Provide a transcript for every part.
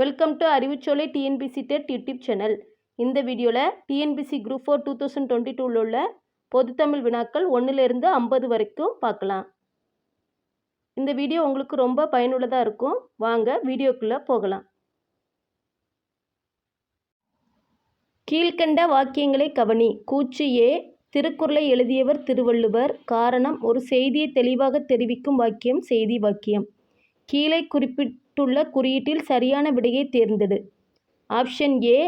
Welcome to Arivucholai TNPSC TET YouTube channel இந்த வீடியோவில் TNPSC group four two thousand twenty டூவில் உள்ள பொதுத்தமிழ் வினாக்கள் ஒன்றுலேருந்து ஐம்பது வரைக்கும் பார்க்கலாம். இந்த வீடியோ உங்களுக்கு ரொம்ப பயனுள்ளதாக இருக்கும். வாங்க வீடியோக்குள்ளே போகலாம். கீழ்கண்ட வாக்கியங்களை கவனி. கூச்சு ஏ. திருக்குறளை எழுதியவர் திருவள்ளுவர். காரணம் ஒரு செய்தியை தெளிவாக தெரிவிக்கும் வாக்கியம் செய்தி வாக்கியம். கீழே கொடுக்கப்பட்டுள்ள குறியீட்டில் சரியான விடையை தேர்ந்தெடு. ஆப்ஷன் ஏ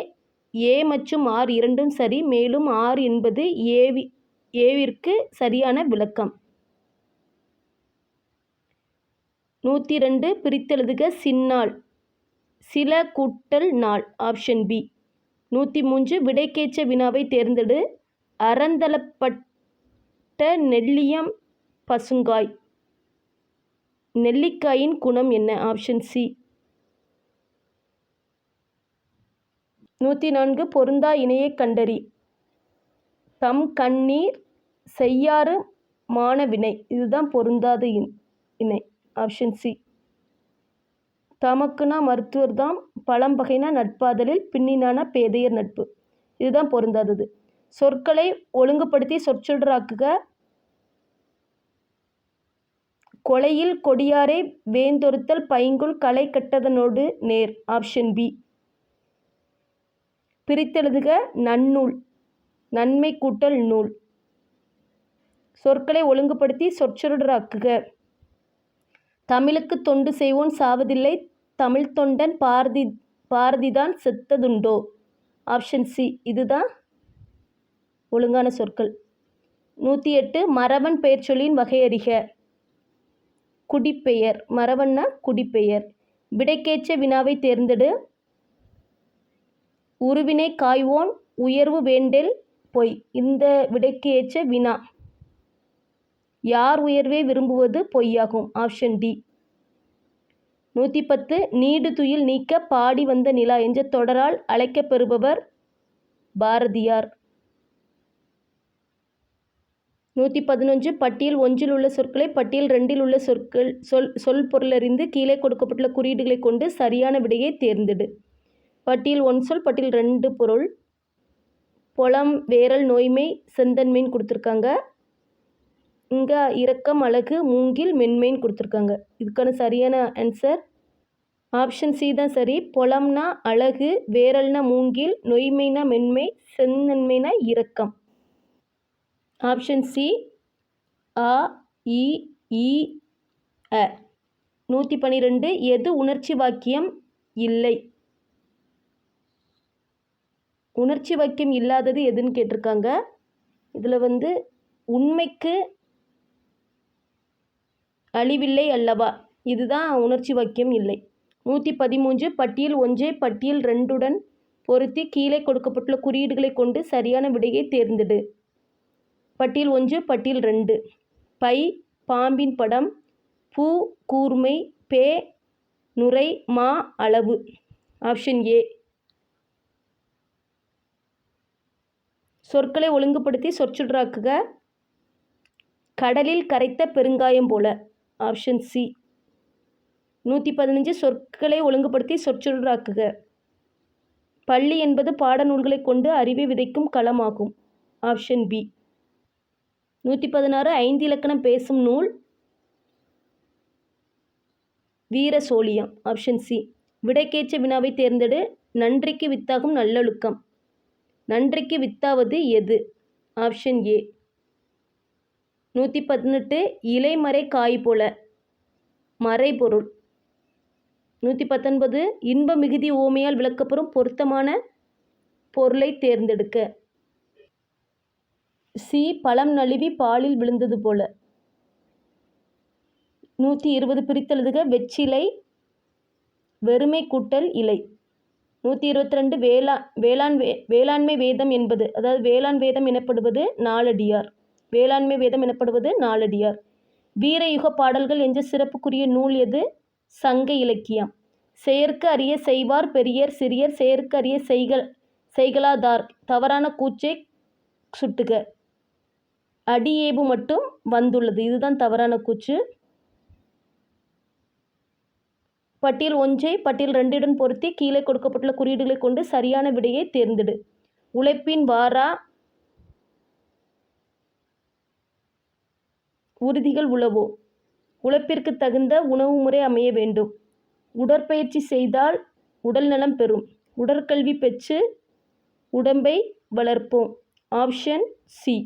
ஏ மற்றும் ஆர் இரண்டும் சரி மேலும் ஆர் என்பது ஏவி ஏவிற்கு சரியான விளக்கம். நூற்றி ரெண்டு பிரித்தெழுதுக சின்னாள் சில கூட்டல் நாள் ஆப்ஷன் பி. நூற்றி மூன்று விடைக்கேச்ச வினாவை தேர்ந்தெடு. அறந்தளப்பட்ட நெல்லியம் பசுங்காய். நெல்லிக்காயின் குணம் என்ன? ஆப்ஷன் சி நூற்றி நான்கு பொருந்தா இணையை கண்டறி. தம் கண்ணீர் செய்யாறு மான வினை. இதுதான் பொருந்தாத இன் இணை. ஆப்ஷன் சி தமக்குனா மருத்துவர் தாம் பழம்பகைனா நட்பாதலில் பின்னினான பேதையர் நட்பு. இதுதான் பொருந்தாதது. சொற்களை ஒழுங்குபடுத்தி சொற்சொல்றாக்குக. கொலையில் கொடியாரை வேந்தொருத்தல் பைங்குள் களை கட்டதனோடு நேர். Option B. பிரித்தெழுதுக நன்னூல் நன்மை கூட்டல் நூல். சொற்களை ஒழுங்குபடுத்தி சொற்றொடராக்குக. தமிழுக்கு தொண்டு செய்வோன் சாவதில்லை தமிழ் தொண்டன் பாரதி பாரதிதான் செத்ததுண்டோ? Option C. இதுதான் ஒழுங்கான சொற்கள். நூற்றி எட்டு மரபன் பெயர் சொல்லின் வகையறிக. குடிப்பெயர். மரவன்னா குடிப்பெயர். விடைக்கேச்ச வினாவை தேர்ந்தெடு. உருவினை காய்வோன் உயர்வு வேண்டேல் பொய். இந்த விடைக்கேச்ச வினா. யார் உயர்வே விரும்புவது பொய்யாகும். Option D. நூற்றி பத்து நீடு துயில் நீக்க பாடி வந்த நிலா என்ற தொடரால் அழைக்கப்பெறுபவர் பாரதியார். நூற்றி பதினொன்று பட்டியல் ஒன்றில் உள்ள சொற்களை பட்டியல் ரெண்டில் உள்ள சொற்கள் சொல் சொல் பொருளறிந்து கீழே கொடுக்கப்பட்டுள்ள குறியீடுகளை கொண்டு சரியான விடையை தேர்ந்தெடு. பட்டியல் ஒன் சொல் பட்டியல் ரெண்டு பொருள். பொலம் வேரல் நோய்மை செந்தன்மைன்னு கொடுத்துருக்காங்க. இங்கே இரக்கம் அழகு மூங்கில் மென்மைன்னு கொடுத்துருக்காங்க. இதுக்கான சரியான ஆன்சர் ஆப்ஷன் சி தான் சரி. பொலம்னா அழகு வேரல்னா மூங்கில் நொய்மைனா மென்மை செந்தன்மைனா இரக்கம். ஆப்ஷன் சி அ இ இ அ. நூற்றி பன்னிரெண்டு எது உணர்ச்சி வாக்கியம் இல்லை? உணர்ச்சி வாக்கியம் இல்லாதது எதுன்னு கேட்டிருக்காங்க. இதில் வந்து உண்மைக்கு அழிவில்லை அல்லவா? இதுதான் உணர்ச்சி வாக்கியம் இல்லை. நூற்றி பதிமூன்று பட்டியல் ஒன்றே பட்டியல் ரெண்டுடன் பொருத்தி கீழே கொடுக்கப்பட்டுள்ள குறியீடுகளை கொண்டு சரியான விடையை தேர்ந்தெடு. பட்டியல் ஒன்று பட்டியல் ரெண்டு. பை பாம்பின் படம். பூ கூர்மை. பே நுரை மா அளவு. Option A. சொற்களை ஒழுங்குபடுத்தி சொற்சுற்றாக்குக கடலில் கரைத்த பெருங்காயம் போல. Option C. நூற்றி பதினஞ்சு சொற்களை ஒழுங்குபடுத்தி சொற்சுற்றாக்குக பள்ளி என்பது பாடநூல்களை கொண்டு அறிவை விதைக்கும் களமாகும். Option B. நூற்றி பதினாறு ஐந்து இலக்கணம் பேசும் நூல் வீர சோழியம் ஆப்ஷன் சி விடைக்கேச்ச வினாவை தேர்ந்தெடு. நன்றிக்கு வித்தாகும் நல்லொழுக்கம். நன்றிக்கு வித்தாவது எது? ஆப்ஷன் ஏ நூற்றி பதினெட்டு இலைமறை காய் போல. மறைபொருள். நூற்றி பத்தொன்பது இன்ப மிகுதி ஓமையால் விளக்கப்பெறும் பொருத்தமான பொருளை தேர்ந்தெடுக்க. சி பழம் நழுவி பாலில் விழுந்தது போல. நூற்றி இருபது பிரித்தெழுதுக வெச்சிலை வெறுமை கூட்டல் இலை. நூற்றி இருபத்தி ரெண்டு வேளா வேளாண் வே வேளாண்மை வேதம் என்பது அதாவது வேளாண் வேதம் எனப்படுவது நாலடியார். வேளாண்மை வேதம் எனப்படுவது நாலடியார். வீரயுக பாடல்கள் என்ற சிறப்புக்குரிய நூல் எது? சங்க இலக்கியம். செயற்கு அறிய செய்வார் பெரியர் சிறியர் செயற்கு அறிய செய்கள் செய்களாதார். தவறான கூச்சை சுட்டுக. அடியேபு மட்டும் வந்துள்ளது. இதுதான் தவறான கூச்சு பட்டியல் ஒன்றை பட்டியல் ரெண்டுடன் பொருத்தி கீழே கொடுக்கப்பட்டுள்ள குறியீடுகளை கொண்டு சரியான விடையை தேர்ந்தெடு. உழைப்பின் வாரா உறுதிகள் உளவோ? உழைப்பிற்கு தகுந்த உணவு முறை அமைய வேண்டும். உடற்பயிற்சி செய்தால் உடல் நலம் பெறும். உடற்கல்வி பெற்று உடம்பை வளர்ப்போம். Option C.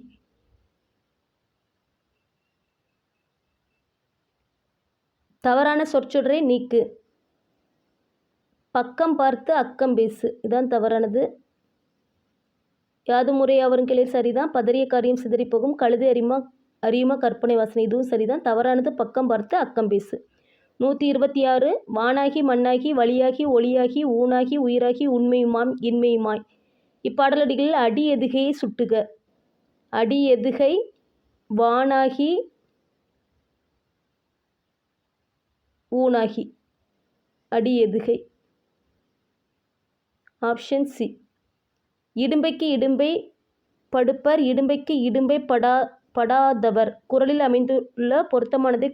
தவறான சொற்சொடரை நீக்கு. பக்கம் பார்த்து அக்கம் பேசு. இதான் தவறானது. யாது முறை அவரும் கிளை சரிதான். பதறிய காரியம் சிதறி போகும். கழுதை அறிமா அறியுமா கற்பனை வாசனை. இதுவும் சரிதான். தவறானது பக்கம் பார்த்து அக்கம் பேசு. நூற்றி இருபத்தி ஆறு வானாகி மண்ணாகி வழியாகி ஒளியாகி ஊனாகி உயிராகி உண்மையுமாம் இன்மையுமாய். இப்பாடலடிகளில் அடி எதுகையை சுட்டுக. அடி எதுகை வானாகி ஊனாகி அடி எதுகை ஆப்ஷன் சி இடும்பைக்கு இடும்பை படுப்பர் இடும்பைக்கு இடும்பை படா படாதவர். குரலில் அமைந்துள்ள பொருத்தமானது.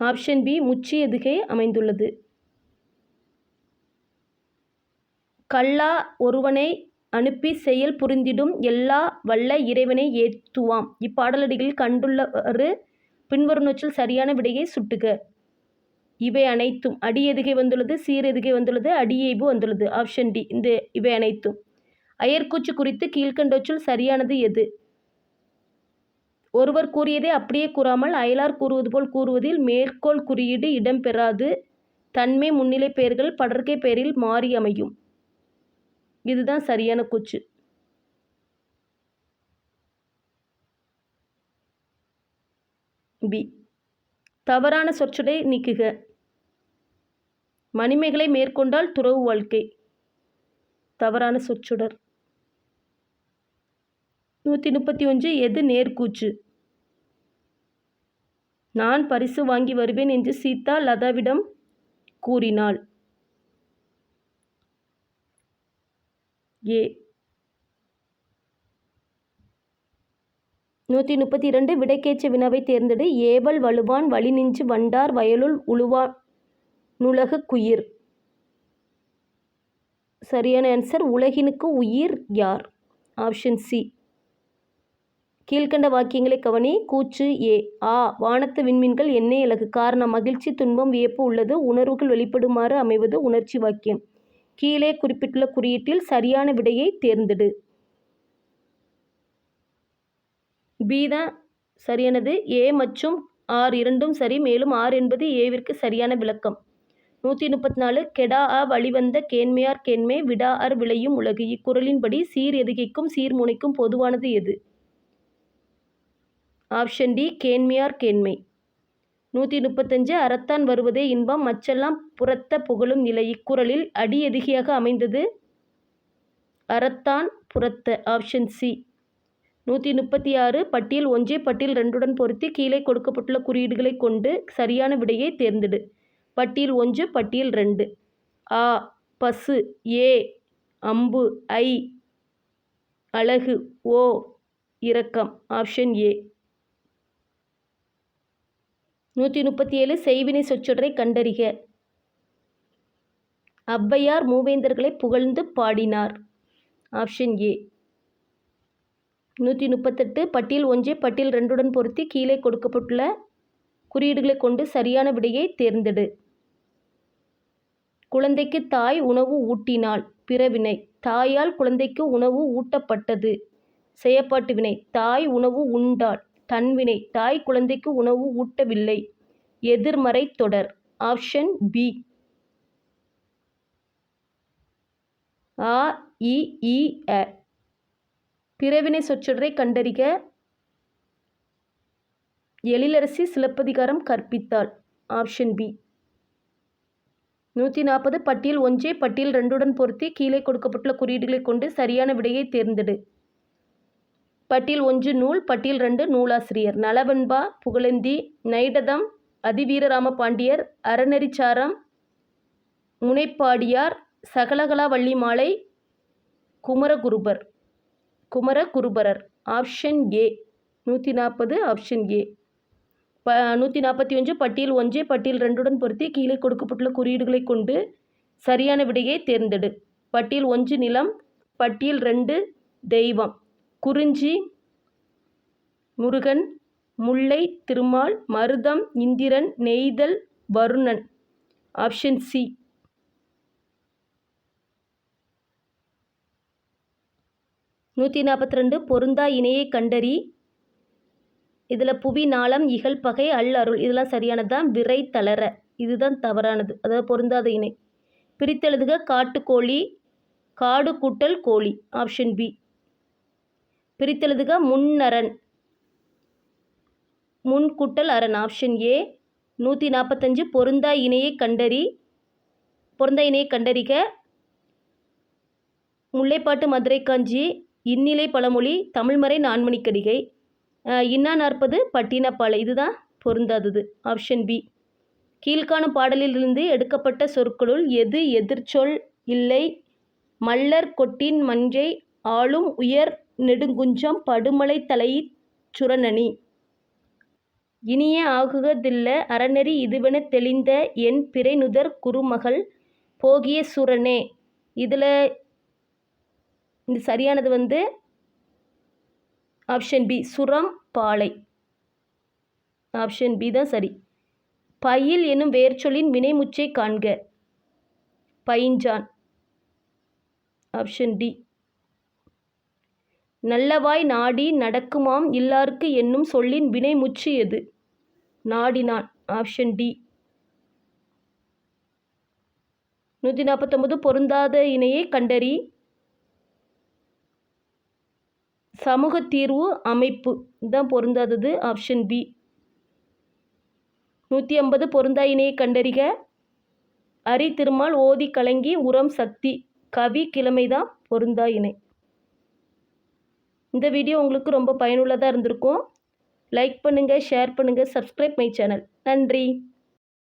ஆப்ஷன் பி முச்சி எதுகை அமைந்துள்ளது. கல்லா ஒருவனை அனுப்பி செயல் புரிந்திடும் எல்லா வல்ல இறைவனை ஏத்துவாம். இப்பாடலடிகளில் கண்டுள்ளவாறு பின்வரும் நொச்சில் சரியான விடையை சுட்டுக. இவை அனைத்தும் அடி எதுகை வந்துள்ளது சீர் எதுகை வந்துள்ளது அடியைபு வந்துள்ளது. ஆப்ஷன் டி இந்த இவை அனைத்தும். அயற்கூச்சு குறித்து கீழ்கண்டவற்றில் சரியானது எது? ஒருவர் கூறியதை அப்படியே கூறாமல் அயலார் கூறுவது போல் கூறுவதில் மேற்கோள் குறியீடு இடம்பெறாது தன்மை முன்னிலை பெயர்கள் படர்க்கை பெயரில் மாறி அமையும். இதுதான் சரியான கூச்சு. பி தவறான சொற்சொடை நீக்குக. மணிமைகளை மேற்கொண்டால் துறவு வாழ்க்கை. தவறான சொற்றொடர் நூற்றி முப்பத்தி ஒன்று எது நேர்கூச்சு நான் பரிசு வாங்கி வருவேன் என்று சீதா லதாவிடம் கூறினாள். ஏ. நூற்றி முப்பத்தி இரண்டு விடைக்கேச்ச வினாவை தேர்ந்தெடு. ஏவல் வலுவான் வழி நின்று வண்டார் வயலுள் உழுவா நுலகு குயிர். சரியான ஆன்சர் உலகினுக்கு உயிர் யார்? ஆப்ஷன் சி கீழ்கண்ட வாக்கியங்களை கவனி. கூச்சு ஏ ஆ வானத்து விண்மீன்கள் எண்ணெய் இலகு காரணம் மகிழ்ச்சி துன்பம் வியப்பு உள்ளது. உணர்வுகள் வெளிப்படுமாறு அமைவது உணர்ச்சி வாக்கியம். கீழே குறிப்பிட்டுள்ள குறியீட்டில் சரியான விடையை தேர்ந்தெடு. பி தான் சரியானது. ஏ மற்றும் ஆர் இரண்டும் சரி. மேலும் ஆர் என்பது ஏவிற்கு சரியான விளக்கம். நூற்றி முப்பத்தி நாலு கெடா அ வழிவந்த கேண்மையார் கேண்மை விடா அர் விளையும் உலகு. இக்குறளின்படி சீர் எதுகைக்கும் சீர்முனைக்கும் பொதுவானது எது? ஆப்ஷன் டி கேண்மையார் கேண்மை. நூற்றி முப்பத்தஞ்சு அறத்தான் வருவதே இன்பம் மச்செல்லாம் புறத்த புகழும் நிலை. இக்குறளில் அடி எதுகையாக அமைந்தது? அறத்தான் புறத்த ஆப்ஷன் சி. நூற்றி முப்பத்தி ஆறு பட்டியல் ஒன்றே பட்டியல் ரெண்டுடன் பொருத்தி கீழே கொடுக்கப்பட்டுள்ள குறியீடுகளை கொண்டு சரியான விடையை தேர்ந்தெடு. பட்டியல் ஒன்று பட்டியல் ரெண்டு. ஆ பசு ஏ அம்பு ஐ அழகு ஓ இரக்கம் ஆப்ஷன் ஏ. நூற்றி முப்பத்தி ஏழு செய்வினை சொற்றொடரை கண்டறிக. ஔவையார் மூவேந்தர்களை புகழ்ந்து பாடினார். Option A. நூற்றி முப்பத்தெட்டு பட்டியல் ஒன்றே பட்டியல் ரெண்டுடன் பொருத்தி கீழே கொடுக்கப்பட்டுள்ள குறியீடுகளை கொண்டு சரியான விடையை தேர்ந்தெடு. குழந்தைக்கு தாய் உணவு ஊட்டினாள். பிறவினை. தாயால் குழந்தைக்கு உணவு ஊட்டப்பட்டது. செயப்பாட்டு வினை. தாய் உணவு உண்டாள். தன்வினை தாய் குழந்தைக்கு உணவு ஊட்டவில்லை. எதிர்மறை தொடர். Option B. ஆ இ அ பிறவினை சொற்றொடரை கண்டறிக. எழிலரசி சிலப்பதிகாரம் கற்பித்தாள். Option B. நூற்றி நாற்பது பட்டியல் ஒன்றே பட்டியல் ரெண்டுடன் பொருத்தி கீழே கொடுக்கப்பட்டுள்ள குறியீடுகளை கொண்டு சரியான விடையை தேர்ந்தெடு. பட்டியல் ஒன்று நூல் பட்டியல் ரெண்டு நூலாசிரியர். நலவன்பா புகழந்தி நைடதம் அதிவீரராம பாண்டியர் அறநெறிச்சாரம் முனைப்பாடியார் சகலகலா வள்ளி மாலை குமரகுருபர். குமரகுருபரர். Option A. நூற்றி நாற்பது ஆப்ஷன் ஏ. ப நூற்றி நாற்பத்தி ஒன்று பட்டியல் ஒன்று பட்டியல் ரெண்டுடன் பொருத்தி கீழே கொடுக்கப்பட்டுள்ள குறியீடுகளை கொண்டு சரியான விடையை தேர்ந்தெடு. பட்டியல் ஒன்று நிலம் பட்டியல் ரெண்டு தெய்வம். குறிஞ்சி முருகன் முல்லை திருமால் மருதம் இந்திரன் நெய்தல் வருணன். Option C. நூற்றி நாற்பத்தி ரெண்டு பொருந்தா இணையை கண்டறி இதில் புவி நாளம் இகழ் பகை அல் அருள் இதெல்லாம் சரியானது? தான் விரை தளர. இதுதான் தவறானது. அதாவது பொருந்தாத இணை. பிரித்தெழுதுக காட்டுக்கோழி காடு கூட்டல் கோழி. ஆப்ஷன் பி பிரித்தெழுதுக முன்னரண் முன் கூட்டல் அரண். ஆப்ஷன் ஏ நூற்றி நாற்பத்தஞ்சு பொருந்தா இணையை கண்டறி பொருந்தா இணையை கண்டறிக. முல்லைப்பாட்டு மதுரை காஞ்சி இந்நிலை பழமொழி தமிழ்மறை நான்மணிக்கடிகை. இன்னா நாற்பது பட்டினப்பாலை. இதுதான் பொருந்தாதது. Option B. கீழ்காணும் பாடலிலிருந்து எடுக்கப்பட்ட சொற்களுள் எது எதிர்ச்சொல் இல்லை? மல்லர் கொட்டின் மஞ்சை ஆளும் உயர் நெடுங்குஞ்சம் படுமலை தலை சுரணனி. இனிய ஆகுகதில்ல அறநெறி இதுவென தெளிந்த என் பிறைநுதர் குருமகள் போகிய சுரனே. இதில் இந்த சரியானது வந்து ஆப்ஷன் பி சுரம் பாலை. ஆப்ஷன் பி தான் சரி. பயில் என்னும் வேர்ச்சொல்லின் வினைமுச்சை காண்க. பைஞ்சான். ஆப்ஷன் டி நல்லவாய் நாடி நடக்குமாம் இல்லார்க்கு என்னும் சொல்லின் வினைமுச்சு எது? நாடினான். ஆப்ஷன் டி நூற்றி நாற்பத்தொம்பது பொருந்தாத இணையை கண்டறி சமூக தீர்வு அமைப்பு. தான் பொருந்தாதது. ஆப்ஷன் பி நூற்றி ஐம்பது பொருந்தா இணையை கண்டறிக. அரி திருமால் ஓதி கலங்கி உரம் சக்தி. கவி கிழமை தான் பொருந்தா இணை. இந்த வீடியோ உங்களுக்கு ரொம்ப பயனுள்ளதாக இருந்திருக்கும். லைக் பண்ணுங்கள் ஷேர் பண்ணுங்கள் சப்ஸ்கிரைப் மை சேனல் நன்றி.